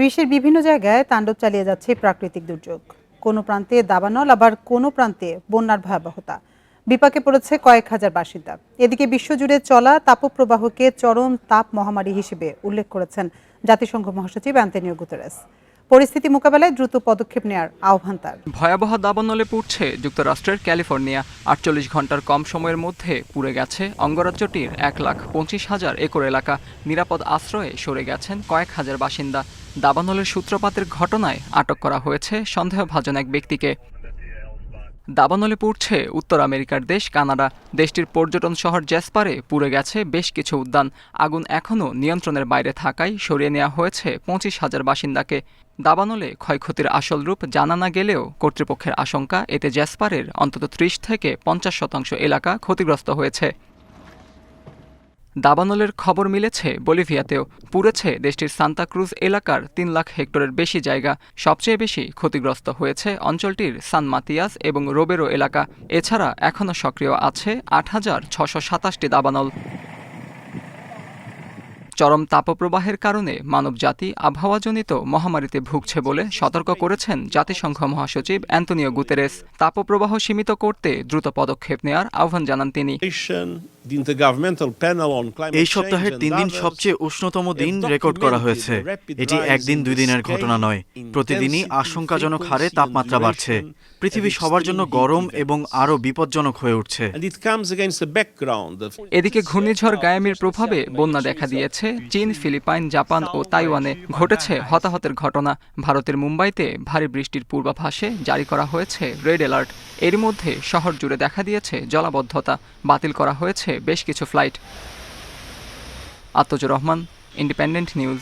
বিশ্বের বিভিন্ন জায়গায় তাণ্ডব চালিয়ে যাচ্ছে প্রাকৃতিক দুর্যোগ। কোনো প্রান্তে দাবানল, আবার কোনো প্রান্তে বন্যার ভয়াবহতা। বিপাকে পড়েছে কয়েক হাজার বাসিন্দা। এদিকে বিশ্বজুড়ে চলা তাপপ্রবাহকে চরম তাপ মহামারী হিসেবে উল্লেখ করেছেন জাতিসংঘ মহাসচিব অ্যান্তনিও গুতেরেস। পরিস্থিতি মোকাবেলায় দ্রুত পদক্ষেপ নেওয়ার আহ্বান তার। ভয়াবহ দাবানলে পড়ছে যুক্তরাষ্ট্রের ক্যালিফোর্নিয়া। আটচল্লিশ ঘণ্টার কম সময়ের মধ্যে পুড়ে গেছে অঙ্গরাজ্যটির এক লাখ পঁচিশ হাজার একর এলাকা। নিরাপদ আশ্রয়ে সরে গেছেন কয়েক হাজার বাসিন্দা। দাবানলের সূত্রপাতের ঘটনায় আটক করা হয়েছে সন্দেহভাজন এক ব্যক্তিকে। দাবানলে পড়ছে উত্তর আমেরিকার দেশ কানাডা। দেশটির পর্যটন শহর জ্যাসপারে পুড়ে গেছে বেশ কিছু উদ্যান। আগুন এখনও নিয়ন্ত্রণের বাইরে থাকায় সরিয়ে নেওয়া হয়েছে পঁচিশ হাজার বাসিন্দাকে। দাবানলে ক্ষয়ক্ষতির আসল রূপ জানা না গেলেও কর্তৃপক্ষের আশঙ্কা এতে জ্যাসপারের অন্তত ত্রিশ থেকে পঞ্চাশ শতাংশ এলাকা ক্ষতিগ্রস্ত হয়েছে। দাবানলের খবর মিলেছে, বলিভিয়াতেও পুড়েছে দেশটির সান্তাক্রুজ এলাকার তিন লাখ হেক্টরের বেশি জায়গা। সবচেয়ে বেশি ক্ষতিগ্রস্ত হয়েছে অঞ্চলটির সান মাতিয়াস এবং রোবেরো এলাকা। এছাড়া এখনও সক্রিয় আছে আট হাজার ছশো সাতাশটি দাবানল। চরম তাপপ্রবাহের কারণে মানবজাতি আবহাওয়াজনিত মহামারীতে ভুগছে বলে সতর্ক করেছেন জাতিসংঘ মহাসচিব অ্যান্টনিও গুতেরেস। তাপপ্রবাহ সীমিত করতে দ্রুত পদক্ষেপ নেওয়ার আহ্বান জানান তিনি। এই সপ্তাহের তিন দিন সবচেয়ে উষ্ণতম দিন রেকর্ড করা হয়েছে। এটি একদিন দুই দিনের ঘটনা নয় প্রতিদিনই আশঙ্কাজনক হারে তাপমাত্রা বাড়ছে। পৃথিবী সবার জন্য গরম এবং আরও বিপজ্জনক হয়ে উঠছে। এদিকে ঘূর্ণিঝড় গায়ামির প্রভাবে বন্যা দেখা দিয়েছে। চীন ফিলিপাইন জাপান ও তাইওয়ানে ঘটেছে হতাহতের ঘটনা। ভারতের মুম্বাইতে ভারী বৃষ্টির পূর্বাভাসে জারি করা হয়েছে রেড অ্যালার্ট। এর মধ্যে শহর জুড়ে দেখা দিয়েছে জলাবদ্ধতা। বাতিল করা হয়েছে বেশ কিছু flight Ataur Rahman Independent News